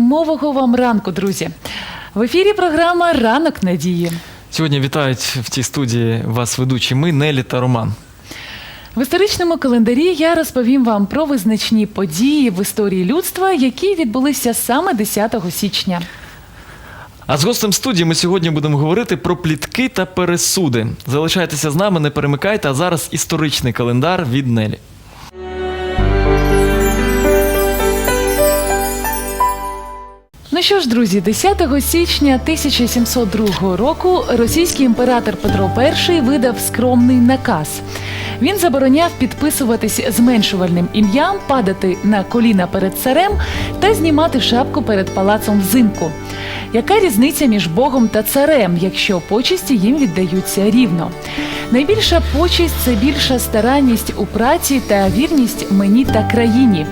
зимового вам ранку, друзі. В ефірі програма Ранок надії. Сьогодні вітають в цій студії вас ведучі ми, Нелі та Роман. В історичному календарі я розповім вам про визначні події в історії людства, які відбулися саме 10 січня. А з гостем студії ми сьогодні будемо говорити про плітки та пересуди. Залишайтеся з нами, не перемикайте. А зараз історичний календар від Нелі. Ну що ж, друзі, 10 січня 1702 року російський імператор Петро І видав скромний наказ. Він забороняв підписуватись зменшувальним ім'ям, падати на коліна перед царем та знімати шапку перед палацом взимку. Яка різниця між Богом та царем, якщо почесті їм віддаються рівно? Найбільша почесть це більша старанність у праці та вірність мені та країні.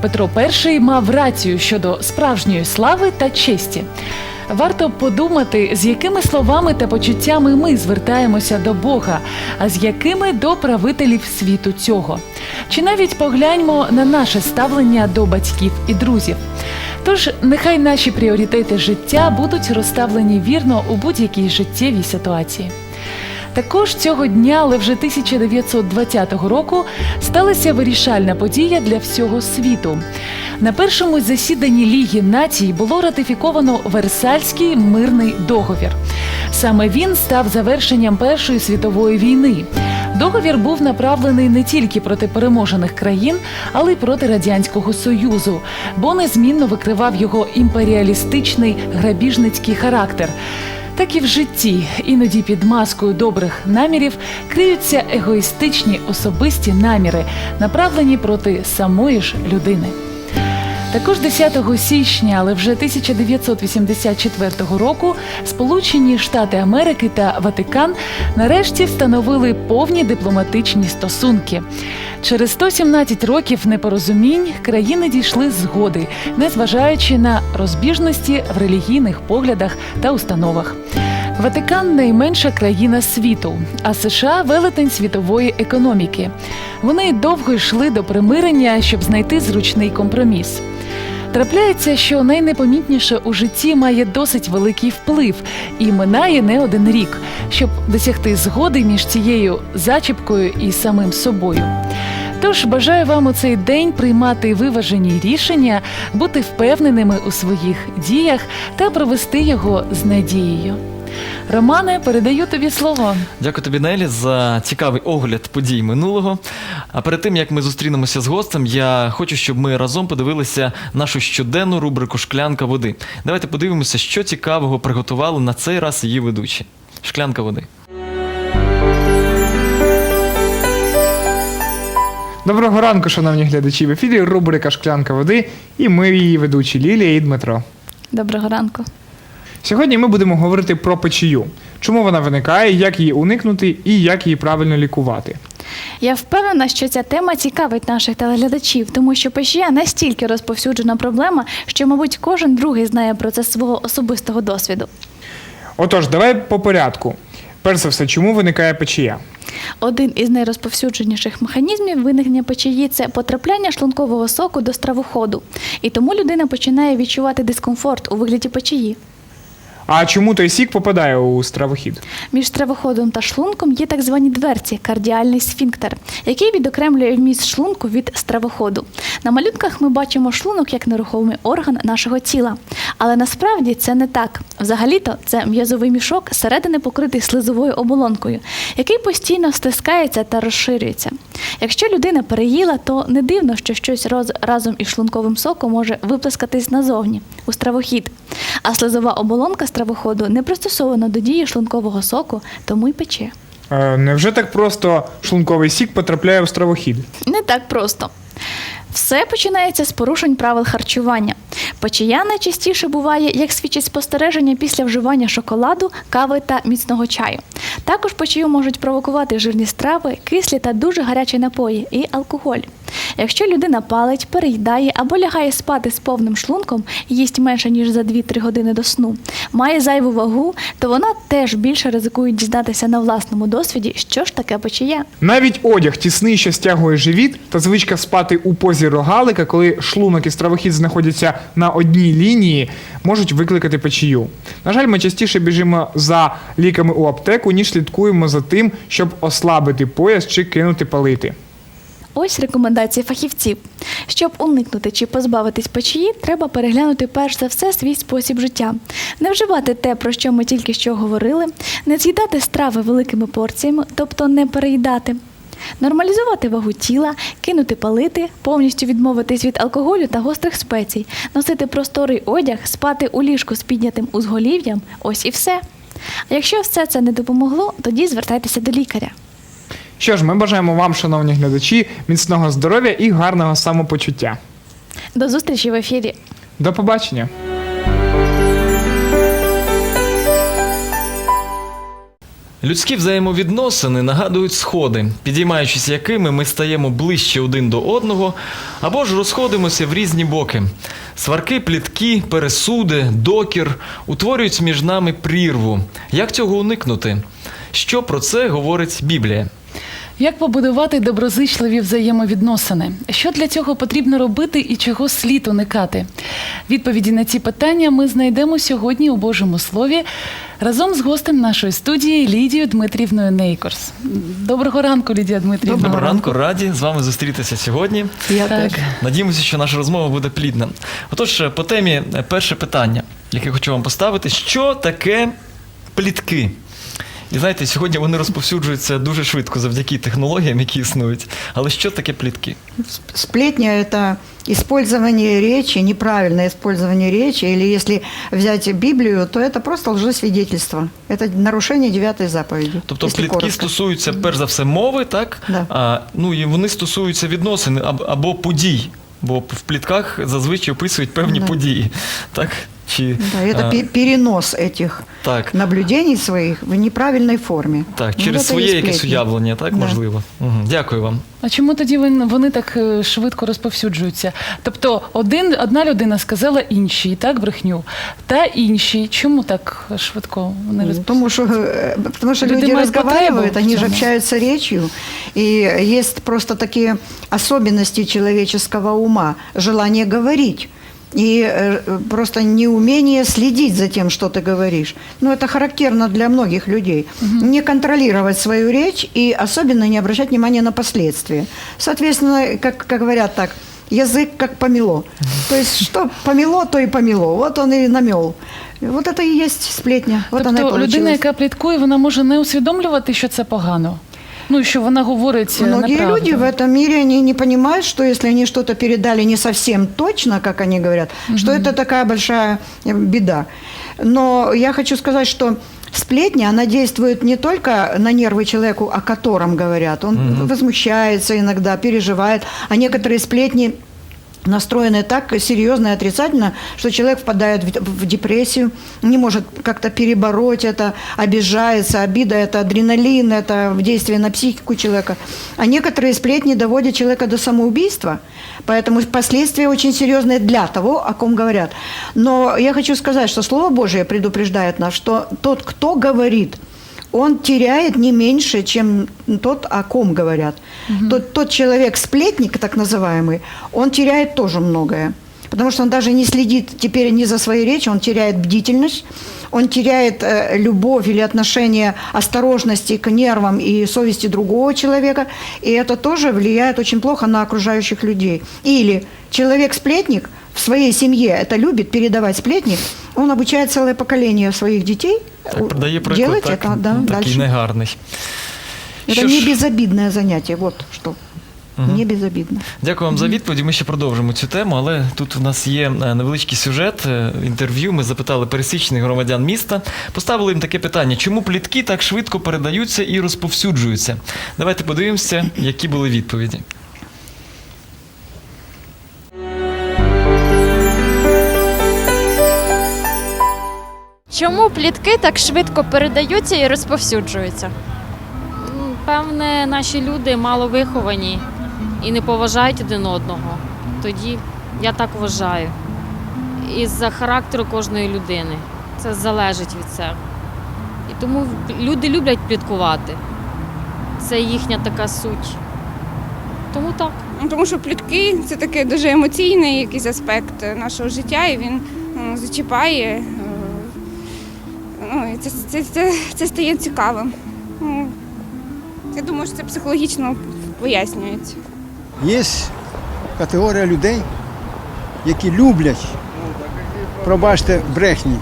Петро І мав рацію щодо справжньої слави та честі. Варто подумати, з якими словами та почуттями ми звертаємося до Бога, а з якими до правителів світу цього. Чи навіть погляньмо на наше ставлення до батьків і друзів. Тож нехай наші пріоритети життя будуть розставлені вірно у будь-якій життєвій ситуації. Також цього дня, але вже 1920 року, сталася вирішальна подія для всього світу. На першому засіданні Ліги націй було ратифіковано Версальський мирний договір. Саме він став завершенням Першої світової війни. Договір був направлений не тільки проти переможених країн, але й проти радянського союзу, бо незмінно викривав його імперіалістичний грабіжницький характер. Так і в житті, іноді під маскою добрих намірів криються егоїстичні особисті наміри, направлені проти самої ж людини. Також 10 січня, але вже 1984 року, Сполучені Штати Америки та Ватикан нарешті встановили повні дипломатичні стосунки. Через 117 років непорозумінь країни дійшли згоди, незважаючи на розбіжності в релігійних поглядах та установах. Ватикан найменша країна світу, а США велетень світової економіки. Вони довго йшли до примирення, щоб знайти зручний компроміс. Трапляється, що найнепомітніше у житті має досить великий вплив і минає не один рік, щоб досягти згоди між цією зачіпкою і самим собою. Тож бажаю вам у цей день приймати виважені рішення, бути впевненими у своїх діях та провести його з надією. Романе, передаю тобі слово. Дякую тобі, Нелі, за цікавий огляд подій минулого. А перед тим як ми зустрінемося з гостем, я хочу, щоб ми разом подивилися нашу щоденну рубрику Шклянка води. Давайте подивимося, що цікавого приготували на цей раз її ведучі. Шклянка води. Доброго ранку, шановні глядачі. В ефірі рубрика Шклянка води і ми її ведучі Лілія і Дмитро. Доброго ранку. Сьогодні ми будемо говорити про печію. Чому вона виникає, як її уникнути і як її правильно лікувати. Я впевнена, що ця тема цікавить наших телеглядачів, тому що печія настільки розповсюджена проблема, що, мабуть, кожен другий знає про це свого особистого досвіду. Отож, давай по порядку. Перш за все, чому виникає печія? Один із найрозповсюдженіших механізмів виникнення печії це потрапляння шлункового соку до стравоходу. І тому людина починає відчувати дискомфорт у вигляді печії. А чому той сік попадає у стравохід? Між стравоходом та шлунком є так звані дверці, кардіальний сфінктер, який відокремлює вміст шлунку від стравоходу. На малюнках ми бачимо шлунок як нерухомий орган нашого тіла. Але насправді це не так. Взагалі-то це м'язовий мішок зсередини покритий слизовою оболонкою, який постійно стискається та розширюється. Якщо людина переїла, то не дивно, що щось роз- разом із шлунковим соком може виплескатись назовні у стравохід. А слизова оболонка стравоходу не пристосована до дії шлункового соку, тому й пече. Е, невже так просто шлунковий сік потрапляє у стравохід? Не так просто. Все починається з порушень правил харчування. Печія найчастіше буває, як свідчить спостереження після вживання шоколаду, кави та міцного чаю. Також печію можуть провокувати жирні страви, кислі та дуже гарячі напої і алкоголь. Якщо людина палить, переїдає або лягає спати з повним шлунком, їсть менше ніж за 2-3 години до сну, має зайву вагу, то вона теж більше ризикує дізнатися на власному досвіді, що ж таке печія. Навіть одяг тісний, що стягує живіт, та звичка спати у позі рогалика, коли шлунок і стравохід знаходяться на одній лінії, можуть викликати печію. На жаль, ми частіше біжимо за ліками у аптеку, ніж слідкуємо за тим, щоб ослабити пояс чи кинути палити. Ось рекомендації фахівців. Щоб уникнути чи позбавитись печії, треба переглянути перш за все свій спосіб життя, не вживати те, про що ми тільки що говорили, не з'їдати страви великими порціями, тобто не переїдати. Нормалізувати вагу тіла, кинути палити, повністю відмовитись від алкоголю та гострих спецій, носити просторий одяг, спати у ліжку з піднятим узголів'ям ось і все. А якщо все це не допомогло, тоді звертайтеся до лікаря. Що ж, ми бажаємо вам, шановні глядачі, міцного здоров'я і гарного самопочуття. До зустрічі в ефірі. До побачення! Людські взаємовідносини нагадують сходи, підіймаючись якими ми стаємо ближче один до одного, або ж розходимося в різні боки. Сварки, плітки, пересуди, докір утворюють між нами прірву. Як цього уникнути? Що про це говорить Біблія? Як побудувати доброзичливі взаємовідносини? Що для цього потрібно робити і чого слід уникати? Відповіді на ці питання ми знайдемо сьогодні у Божому Слові разом з гостем нашої студії Лідією Дмитрівною Нейкорс. Доброго ранку, Лідія Дмитрівна. Доброго ранку, раді з вами зустрітися сьогодні. Я так. Надіємося, що наша розмова буде плідна. Отож, по темі е, перше питання, яке хочу вам поставити: що таке плітки? І знаєте, сьогодні вони розповсюджуються дуже швидко завдяки технологіям, які існують. Але що таке плітки? Сплетня – это использование речи, неправильное использование речи, или если взять Библию, то это просто лжесвидетельство. Это нарушение девятой заповеди. Тобто если плітки коротко. стосуються перш за все мови, так? Да. А, ну і вони стосуються відносин або, або подій. Бо в плітках зазвичай описують певні Да. події. Так? Чи, Да, это а, пе- перенос этих так. наблюдений своих в неправильной форме. Так, Ну, через это и своє якесь сплетни. уявлення, так, Да. можливо. Угу. Дякую вам. А чому тоді вони, вони так е, швидко розповсюджуються? Тобто, один, одна людина сказала іншій, так, брехню, та іншій. Чому так швидко вони Ну, розповсюджуються? Потому что, э, потому что Люди люди имеют разговаривают, потребу в они же цьому. общаются речью, и есть просто такие особенности человеческого ума, желание говорить. И э, просто неумение следить за тем, что ты говоришь. Ну, это характерно для многих людей. Не контролировать свою речь и особенно не обращать внимания на последствия. Соответственно, как, как говорят так, язык как помело. То есть, что помело, то и помело. Вот он и намел. Вот это и есть сплетня. Вот она и тобто, людина, получилась. яка пліткує, вона може не усвідомлювати, що це погано. Ну, що вона говорить Многие неправду. люди в этом мире они не понимают, что если они что-то передали не совсем точно, как они говорят, что это такая большая э, беда. Но я хочу сказать, что сплетня, она действует не только на нервы человеку, о котором говорят. Он возмущается иногда, переживает. А некоторые сплетни настроены так серьезно и отрицательно, что человек впадает в, депрессию, не может как-то перебороть это, обижается, обида – это адреналин, это действие на психику человека. А некоторые сплетни доводят человека до самоубийства, поэтому последствия очень серьезные для того, о ком говорят. Но я хочу сказать, что Слово Божие предупреждает нас, что тот, кто говорит, он теряет не меньше, чем тот, о ком говорят. Тот, тот человек-сплетник, так называемый, он теряет тоже многое. Потому что он даже не следит теперь не за своей речью, он теряет бдительность, он теряет э, любовь или отношение осторожности к нервам и совести другого человека, и это тоже влияет очень плохо на окружающих людей. Или человек-сплетник в своей семье это любит передавать сплетни, он обучает целое поколение своих детей Так, продає приклад, делать так, это, да, такий дальше. негарний. Это Що не ж, безобидное занятие, вот что. Мгм. Не безобидно. Дякую вам за відповіді. Ми ще продовжимо цю тему, але тут у нас є е, невеличкий сюжет, е, інтерв'ю. Ми запитали пересічних громадян міста, поставили їм таке питання: чому плітки так швидко передаються і розповсюджуються? Давайте подивимося, які були відповіді. Чому плітки так швидко передаються і розповсюджуються? Певне, наші люди мало виховані і не поважають один одного. Тоді я так вважаю. Із-за характеру кожної людини. Це залежить від цього. І тому люди люблять пліткувати. Це їхня така суть. Тому так. Ну, Тому що плітки це такий дуже емоційний якийсь аспект нашого життя, і він ну, зачіпає. Це, це, це, це стає цікавим. Ну, Я думаю, що це психологічно пояснюється. Є категорія людей, які люблять, пробачте, брехні.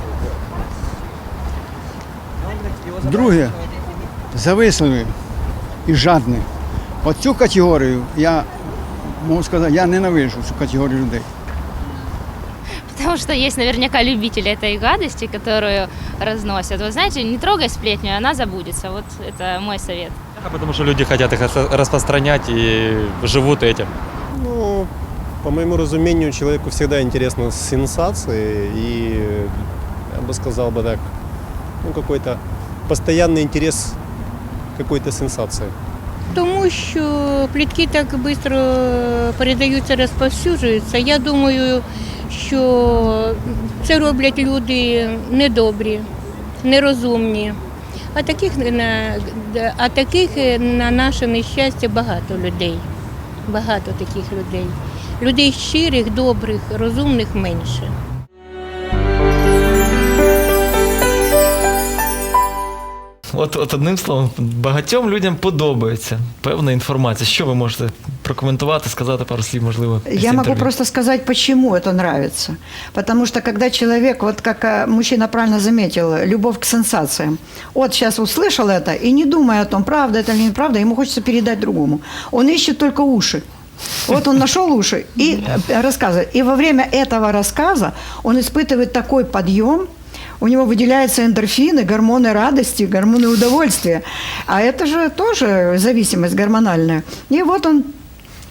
Друге, зависливі і жадні. Оцю категорію я можу сказати, я ненавижу цю категорію людей. Потому что есть наверняка любители этой гадости, которую разносят. Вы знаете, не трогай сплетню, и она забудется. Вот это мой совет. Потому что люди хотят их рас- распространять и живут этим. Ну, по моему разумению, человеку всегда интересны сенсации и, я бы сказал бы так, ну, какой-то постоянный интерес к какой-то сенсации. Тому що плітки так швидко передаються, розповсюджуються. Я думаю, що це роблять люди недобрі, нерозумні. А таких а таких на наше нещастя багато людей. Багато таких людей. Людей щирих, добрих, розумних менше. От, от одним словом, багатьом людям подобається певна інформація. Що ви можете прокоментувати, сказати пару слів, можливо, після Я могу інтерв'ю? просто сказать, почему это нравится. Потому что когда человек, вот как э, мужчина правильно заметил, любовь к сенсациям. Вот сейчас услышал это и не думая о том, правда это или неправда, ему хочется передать другому. Он ищет только уши. Вот он нашел уши и э, рассказывает. И во время этого рассказа он испытывает такой подъем, у него выделяются эндорфины, гормоны радости, гормоны удовольствия. А это же тоже зависимость гормональная. И вот он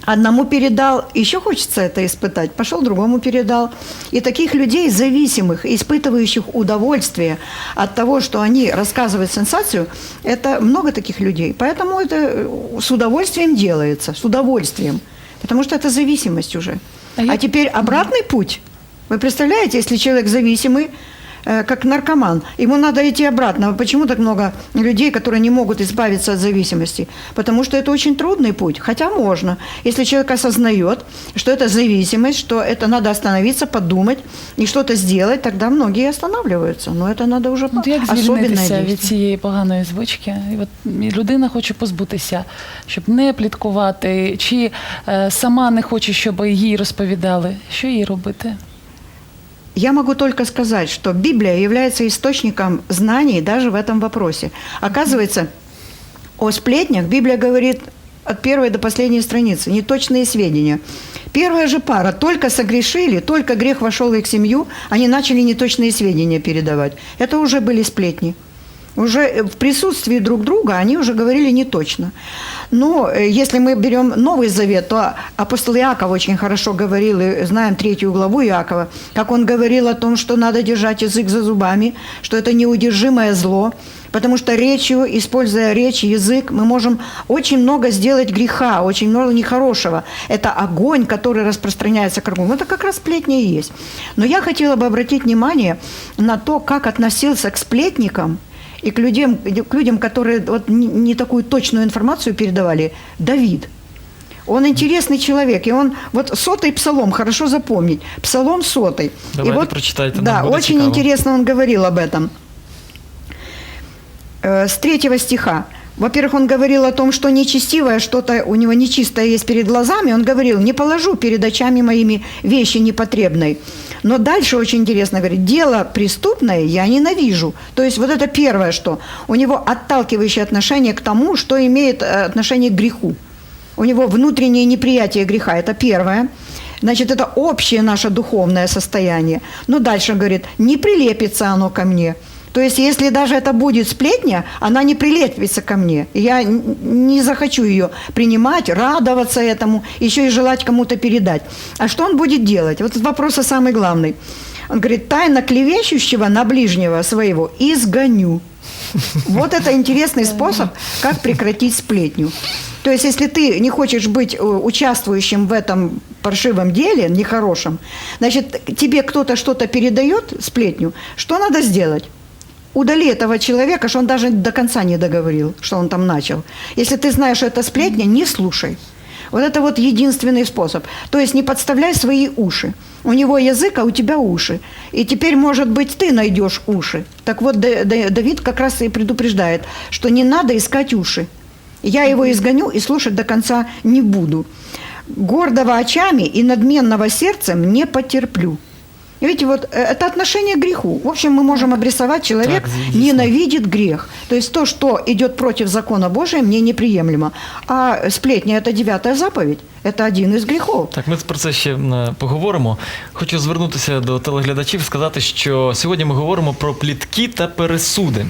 Одному передал, еще хочется это испытать, пошел другому передал. И таких людей, зависимых, испытывающих удовольствие от того, что они рассказывают сенсацию, это много таких людей. Поэтому это э, с удовольствием делается, с удовольствием. Потому что это зависимость уже. А я- А теперь обратный путь. Вы представляете, если человек зависимый, как наркоман, ему надо идти обратно. Почему так много людей, которые не могут избавиться от зависимости? Потому что это очень трудный путь, хотя можно. Если человек осознает, что это зависимость, что это надо остановиться, подумать и что-то сделать, тогда многие останавливаются. Но это надо уже От як особенное звільнитися від действие. цієї поганої звички? І от і людина хоче позбутися, щоб не пліткувати, чи е, сама не хоче, щоб їй розповідали. Що їй робити? Я могу только сказать, что Библия является источником знаний даже в этом вопросе. Оказывается, о сплетнях Библия говорит от первой до последней страницы, неточные сведения. Первая же пара только согрешили, только грех вошел в их семью, они начали неточные сведения передавать. Это уже были сплетни. Уже в присутствии друг друга они уже говорили не точно. Но э, если мы берем Новый Завет, то апостол Иаков очень хорошо говорил, и знаем третью главу Иакова, как он говорил о том, что надо держать язык за зубами, что это неудержимое зло, потому что речью, используя речь, язык, мы можем очень много сделать греха, очень много нехорошего. Это огонь, который распространяется кругом. Это как раз сплетни и есть. Но я хотела бы обратить внимание на то, как относился к сплетникам и к людям, к людям которые вот не, не такую точную информацию передавали, Давид. Он интересный человек, и он вот сотый псалом, хорошо запомнить, псалом сотый. Давайте и вот, прочитайте, нам Да, очень цікаво. интересно он говорил об этом. Э, С третьего стиха. Во-первых, он говорил о том, что нечестивое что-то у него нечистое есть перед глазами. Он говорил, не положу перед очами моими вещи непотребной. Но дальше очень интересно говорит, дело преступное я ненавижу. То есть вот это первое, что у него отталкивающее отношение к тому, что имеет э, отношение к греху. У него внутреннее неприятие греха, это первое. Значит, это общее наше духовное состояние. Но дальше говорит, не прилепится оно ко мне. То есть, если даже это будет сплетня, она не прилепится ко мне. Я не захочу ее принимать, радоваться этому, еще и желать кому-то передать. А что он будет делать? Вот вопрос самый главный. Он говорит, тайно клевещущего на ближнего своего изгоню. Вот это интересный способ, как прекратить сплетню. То есть, если ты не хочешь быть э, участвующим в этом паршивом деле, нехорошем, значит, тебе кто-то что-то передает, сплетню, что надо сделать? Удали этого человека, что он даже до конца не договорил, что он там начал. Если ты знаешь, что это сплетня, не слушай. Вот это вот единственный способ. То есть не подставляй свои уши. У него язык, а у тебя уши. И теперь, может быть, ты найдешь уши. Так вот, Да- Да- Давид как раз и предупреждает, что не надо искать уши. Я его изгоню и слушать до конца не буду. Гордого очами и надменного сердцем не потерплю. Видите, вот э, это отношение к греху. В общем, мы можем обрисовать, человек Так, ненавидит грех. То есть то, что идет против закона Божия, мне неприемлемо. А сплетня – это девятая заповедь. Это один из грехов. Так, ми про це ще поговоримо. Хочу звернутися до телеглядачів, сказати, що сьогодні ми говоримо про плітки та пересуди.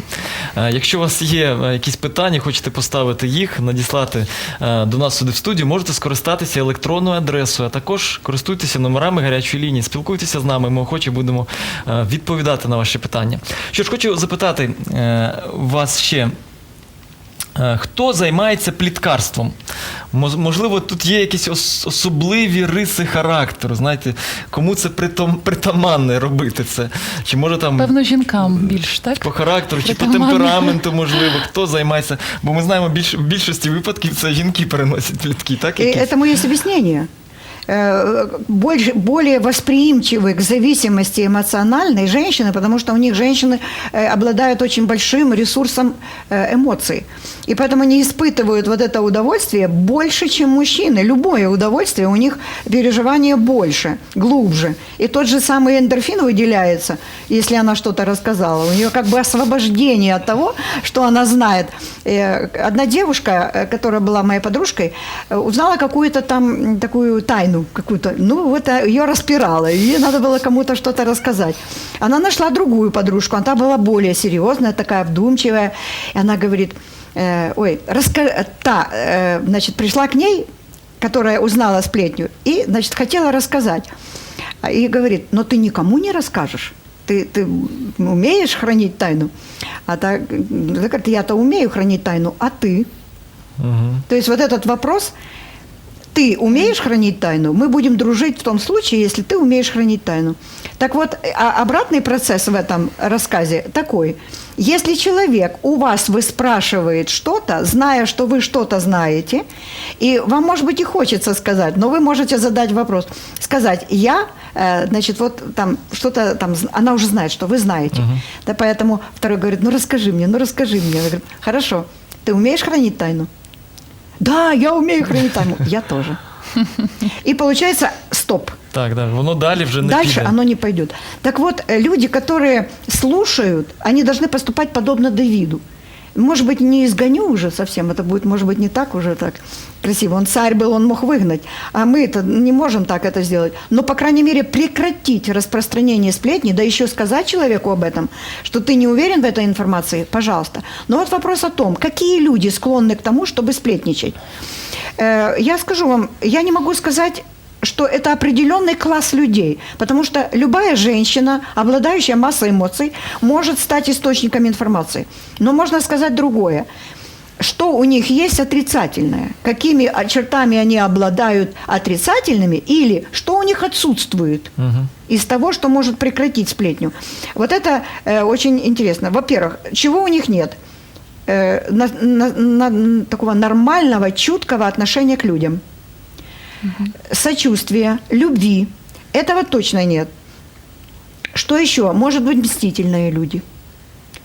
Е, Якщо у вас є е, якісь питання, хочете поставити їх, надіслати е, до нас сюди в студію, можете скористатися електронною адресою, а також користуйтеся номерами гарячої лінії, спілкуйтеся з нами. Ми охоче будемо відповідати на ваші питання. Що ж, хочу запитати вас ще. Е, Хто займається пліткарством? Моз- Можливо, тут є якісь ос- особливі риси характеру. Знаєте, кому це притом, притаманне робити це? Чи може там Певно, жінкам більш так. по характеру, чи по темпераменту, можливо, хто займається? Бо ми знаємо, більш, в більшості випадків це жінки переносять плітки, так? И якісь? це моє объяснение. Э, Больше, более восприимчивы к зависимости эмоциональной женщины, потому что у них женщины э, обладают очень большим ресурсом э, эмоций. И поэтому они испытывают вот это удовольствие больше, чем мужчины. Любое удовольствие у них переживание больше, глубже. И тот же самый эндорфин выделяется, если она что-то рассказала. У нее как бы освобождение от того, что она знает. Одна девушка, которая была моей подружкой, узнала какую-то там такую тайну, какую-то, ну вот э, ее распирало, и ей надо было кому-то что-то рассказать. Она нашла другую подружку, она была более серьезная, такая вдумчивая, и она говорит, э, ой, раска... та, э, значит, пришла к ней, которая узнала сплетню, и, значит, хотела рассказать. И говорит, но ты никому не расскажешь. Ты, ты умеешь хранить тайну? А так, я-то умею хранить тайну, а ты? Мгм. То есть вот этот вопрос, ты умеешь хранить тайну, мы будем дружить в том случае, если ты умеешь хранить тайну. Так вот, а обратный процесс в этом рассказе такой. Если человек у вас выспрашивает что-то, зная, что вы что-то знаете, и вам, может быть, и хочется сказать, но вы можете задать вопрос, сказать, я, э, значит, вот там что-то там, она уже знает, что вы знаете. Да, поэтому второй говорит, ну расскажи мне, ну расскажи мне. Она говорит, хорошо, ты умеешь хранить тайну? Да, я умею хранить тайну. Я тоже. И получается, стоп. Так, да, воно далі вже не Дальше піде. оно не пойдет. Так вот, э, люди, которые слушают, они должны поступать подобно Давиду. Может быть, не изгоню уже совсем, это будет, может быть, не так уже так красиво. Он царь был, он мог выгнать, а мы-то не можем так это сделать. Но, по крайней мере, прекратить распространение сплетни, да еще сказать человеку об этом, что ты не уверен в этой информации, пожалуйста. Но вот вопрос о том, какие люди склонны к тому, чтобы сплетничать. Э, Я скажу вам, я не могу сказать что это определенный класс людей, потому что любая женщина, обладающая массой эмоций, может стать источником информации. Но можно сказать другое. Что у них есть отрицательное? Какими чертами они обладают отрицательными? Или что у них отсутствует из того, что может прекратить сплетню? Вот это э, очень интересно. Во-первых, чего у них нет? Э, на- на- на- такого нормального, чуткого отношения к людям сочувствия, любви. Этого точно нет. Что еще? Может быть, мстительные люди,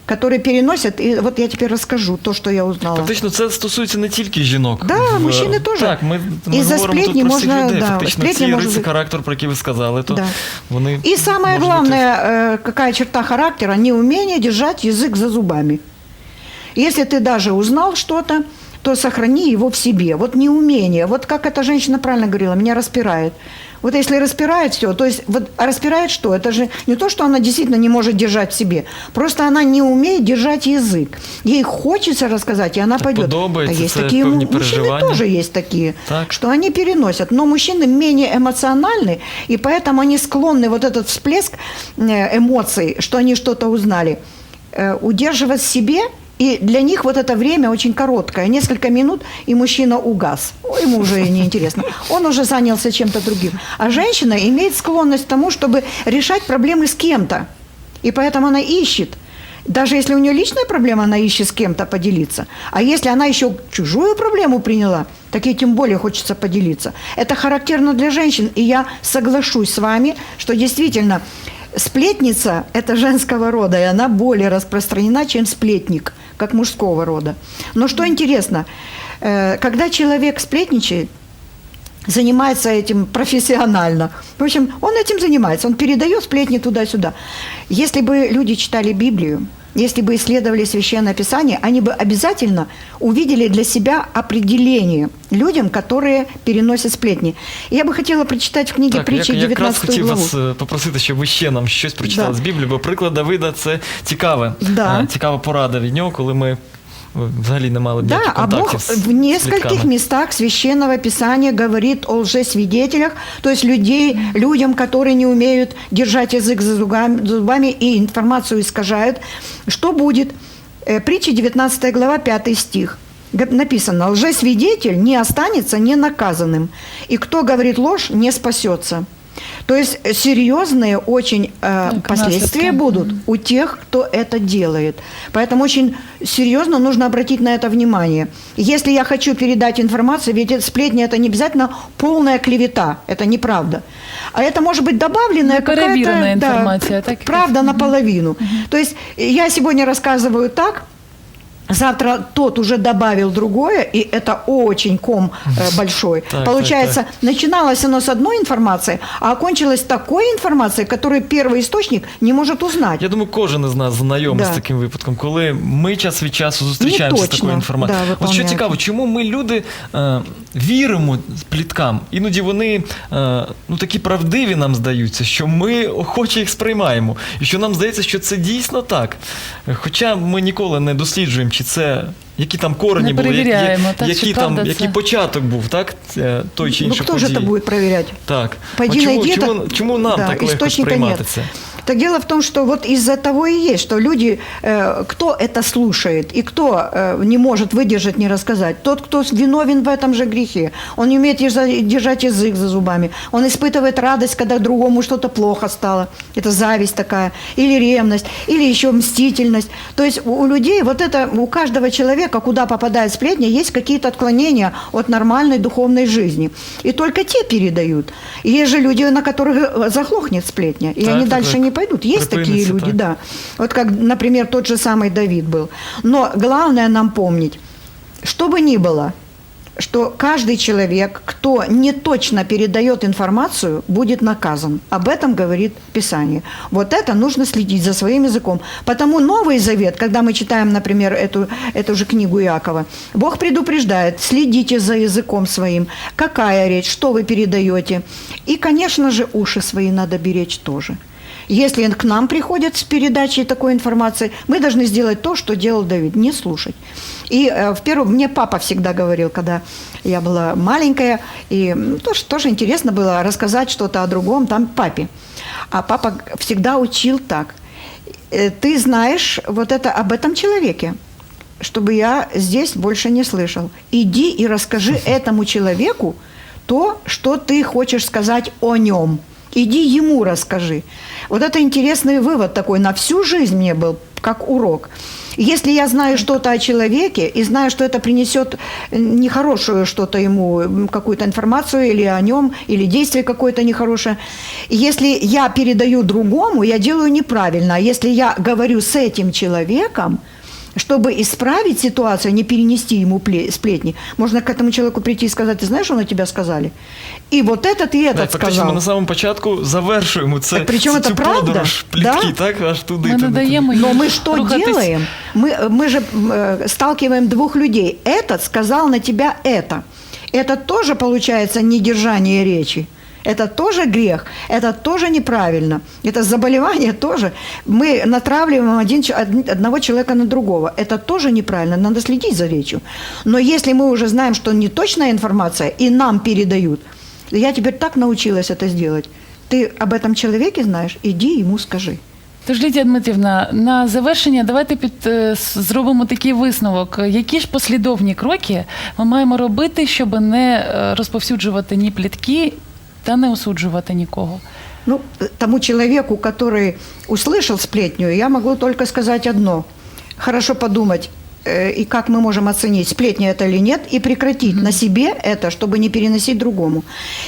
которые переносят, и вот я теперь расскажу то, что я узнала. Фактично, це стосується не тільки жінок. Да, В- мужчини теж. Так, ми, ми І за говоримо сплетні тут про всіх можна, людей. да, Фактично, сплетні ці може риси бути- характеру, про які ви сказали, то Да. вони И самое можуть главное, э, какая черта характера, неумение держать язык за зубами. Если ты даже узнал что-то, то сохрани его в себе. Вот неумение, вот как эта женщина правильно говорила, меня распирает. Вот если распирает все, то есть вот а распирает что? Это же не то, что она действительно не может держать в себе, просто она не умеет держать язык. Ей хочется рассказать, и она Так пойдет. а есть такие мужчины тоже есть такие, Так. что они переносят. Но мужчины менее эмоциональны, и поэтому они склонны вот этот всплеск э, эмоций, что они что-то узнали, э, удерживать в себе. И для них вот это время очень короткое, несколько минут, и мужчина угас. Ему уже неинтересно. Он уже занялся чем-то другим. А женщина имеет склонность к тому, чтобы решать проблемы с кем-то. И поэтому она ищет. Даже если у нее личная проблема, она ищет с кем-то поделиться. А если она еще чужую проблему приняла, так ей тем более хочется поделиться. Это характерно для женщин. И я соглашусь с вами, что действительно сплетница – это женского рода, и она более распространена, чем сплетник, как мужского рода. Но что интересно, э, когда человек сплетничает, занимается этим профессионально. В общем, он этим занимается, он передает сплетни туда-сюда. Если бы люди читали Библию, если бы исследовали Священное Писание, они бы обязательно увидели для себя определение людям, которые переносят сплетни. Я бы хотела прочитать в книге Так, притчи я, якраз 19 хотів главу. вас е, попросити, щоб ви ще нам щось прочитали Да. з Біблії, бо приклад Давида це цікаве, Да. е, цікава порада від нього, коли ми е, взагалі не мали Да, ніяких а Бог контактів з в нескольких плітками. местах Священного Писания говорит о лжесвидетелях, то есть людей, людям, которые не умеют держать язык за зубами, зубами и информацию искажают. Что будет? Э, Притча 19 глава, 5 стих. Г- Написано, лжесвидетель не останется ненаказанным, и кто говорит ложь, не спасется. То есть э, серьезные очень э, Так, последствия наследки. будут у тех, кто это делает. Поэтому очень серьезно нужно обратить на это внимание. Если я хочу передать информацию, ведь это сплетни это не обязательно полная клевета, это неправда. А это может быть добавленная Неперевірена какая-то да, інформація, так? правда наполовину. То есть я сегодня рассказываю так, Завтра тот уже добавил другое, и это очень ком э, большой. Так, Получается, так, начиналось оно с одной информации, а окончилось такой информацией, которую первый источник не может узнать. Я думаю, кожен із нас знайомий Да. з таким випадком, коли ми час від часу зустрічаємося з точно, такою інформацією. да, От що виповняють. цікаво, чому ми люди е, віримо пліткам? Іноді вони е, ну такі правдиві нам здаються, що ми охоче їх сприймаємо, і що нам здається, що це дійсно так. Хоча ми ніколи не досліджуємо, Чи це. Які там корені були, які, так, які там, який початок був, так? Е, Той чи Ну хто же это будет проверять? Так. Пойди а чому, найди чому, чому нам Да, так легко сприймати нет. це? Так дело в том, что вот из-за того и есть, что люди, э, кто это слушает и кто э, не может выдержать, не рассказать, тот, кто виновен в этом же грехе, он не умеет держать язык за зубами, он испытывает радость, когда другому что-то плохо стало, это зависть такая, или ревность, или еще мстительность. То есть у, людей вот это, у каждого человека, куда попадает сплетня, есть какие-то отклонения от нормальной духовной жизни. И только те передают. И есть же люди, на которых э, заглохнет сплетня, и Так, они дальше так. Не пойдут. Есть такие люди, так. да. Вот как, например, тот же самый Давид был. Но главное нам помнить, что бы ни было, что каждый человек, кто не точно передает информацию, будет наказан. Об этом говорит Писание. Вот это нужно следить за своим языком. Потому Новый Завет, когда мы читаем, например, эту, эту же книгу Иакова, Бог предупреждает, следите за языком своим, какая речь, что вы передаете. И, конечно же, уши свои надо беречь тоже. Если к нам приходят с передачей такой информации, мы должны сделать то, что делал Давид, не слушать. И э, в первом, мне папа всегда говорил, когда я была маленькая, и тоже, тоже интересно было рассказать что-то о другом, там папе. А папа всегда учил так. «Э, Ты знаешь вот это об этом человеке, чтобы я здесь больше не слышал. Иди и расскажи этому человеку то, что ты хочешь сказать о нем. Иди ему расскажи. Вот это интересный вывод такой на всю жизнь мне был, как урок. Если я знаю что-то о человеке и знаю, что это принесет нехорошую что-то ему, какую-то информацию или о нем, или действие какое-то нехорошее, если я передаю другому, я делаю неправильно. А если я говорю с этим человеком, чтобы исправить ситуацию, не перенести ему пле- сплетни, можно к этому человеку прийти и сказать, ты знаешь, что на тебя сказали? И вот этот и этот Так, фактично, ми сказал. на самому початку завершуємо це, Так причому цю це правда? подорож плітки, Да. так, аж туди. Ми туди, не туди. даємо Но їм мы что рухатись. делаем? Мы, мы же э, сталкиваем двух людей. Этот сказал на тебя это. Это тоже получается недержание речи. Это тоже грех, это тоже неправильно, это заболевание тоже. Мы натравливаем один, че- од- одного человека на другого. Это тоже неправильно, надо следить за речью. Но если мы уже знаем, что не точная информация, и нам передают, я теперь так научилась это сделать. Ты об этом человеке знаешь, иди ему скажи. Тож, Лідія Дмитрівна, на завершення давайте під е, с- зробимо такий висновок. Які ж послідовні кроки ми маємо робити, щоб не е, розповсюджувати ні плітки та не осуджувати нікого? Ну, тому человеку, который услышал сплетню, я могу только сказать одно. Хорошо подумать, и как мы можем оценить, сплетня это или нет, и прекратить на себе это, чтобы не переносить другому.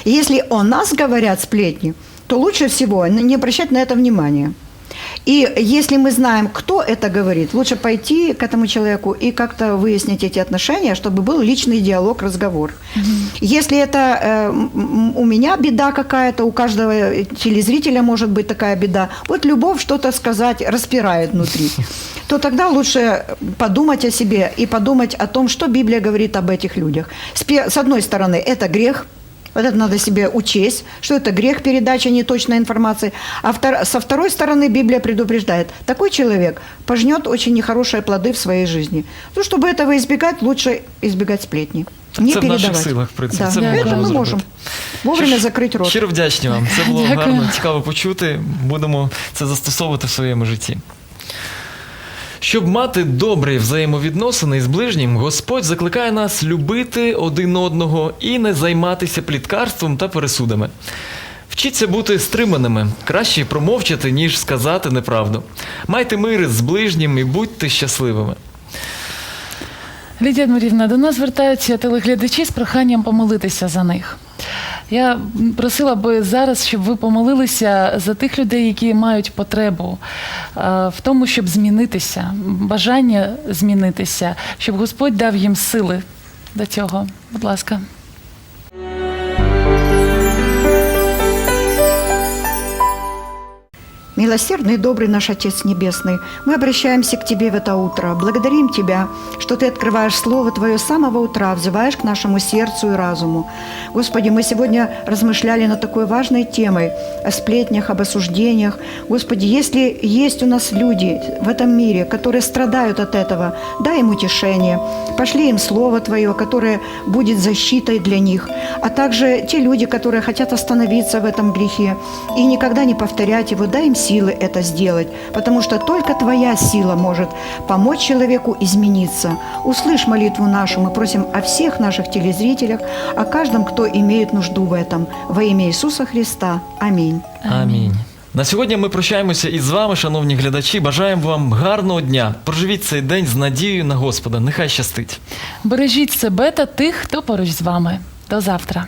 Если о нас говорят сплетни, то лучше всего не обращать на это внимания. И если мы знаем, кто это говорит, лучше пойти к этому человеку и как-то выяснить эти отношения, чтобы был личный диалог, разговор. Если это э, у меня беда какая-то, у каждого телезрителя может быть такая беда, вот любовь что-то сказать распирает внутри, то тогда лучше подумать о себе и подумать о том, что Библия говорит об этих людях. С одной стороны, это грех, вот это надо себе учесть, что это грех передачи неточной информации. А втор- со второй стороны Библия предупреждает, такой человек пожнет очень нехорошие плоды в своей жизни. Ну, чтобы этого избегать, лучше избегать сплетни. Не Це в наших передавать. силах, в принципі, Да. це ми это можемо мы зробити. можем. Вовремя закрыть рот. Щиро вдячні вам. Це було Дякую. гарно, цікаво почути. Будемо це застосовувати в своєму житті. Щоб мати добрі взаємовідносини із ближнім, Господь закликає нас любити один одного і не займатися пліткарством та пересудами. Вчіться бути стриманими, краще промовчати, ніж сказати неправду. Майте мир з ближнім і будьте щасливими. Лідія Дмитрівна, до нас звертаються телеглядачі з проханням помолитися за них. Я просила би зараз, щоб ви помолилися за тих людей, які мають потребу е, в тому, щоб змінитися, бажання змінитися, щоб Господь дав їм сили до цього. Будь ласка. Милосердный и добрый наш Отец Небесный, мы обращаемся к Тебе в это утро. Благодарим Тебя, что Ты открываешь Слово Твое с самого утра, взываешь к нашему сердцу и разуму. Господи, мы сегодня размышляли над такой важной темой о сплетнях, об осуждениях. Господи, если есть у нас люди в этом мире, которые страдают от этого, дай им утешение, пошли им Слово Твое, которое будет защитой для них, а также те люди, которые хотят остановиться в этом грехе и никогда не повторять его, дай им силы это сделать, потому что только Твоя сила может помочь человеку измениться. Услышь молитву нашу, мы просим о всех наших телезрителях, о каждом, кто имеет нужду в этом. Во имя Иисуса Христа. Аминь. Амінь. На сьогодні ми прощаємося із вами, шановні глядачі. Бажаємо вам гарного дня. Проживіть цей день з надією на Господа. Нехай щастить. Бережіть себе та тих, хто поруч з вами. До завтра.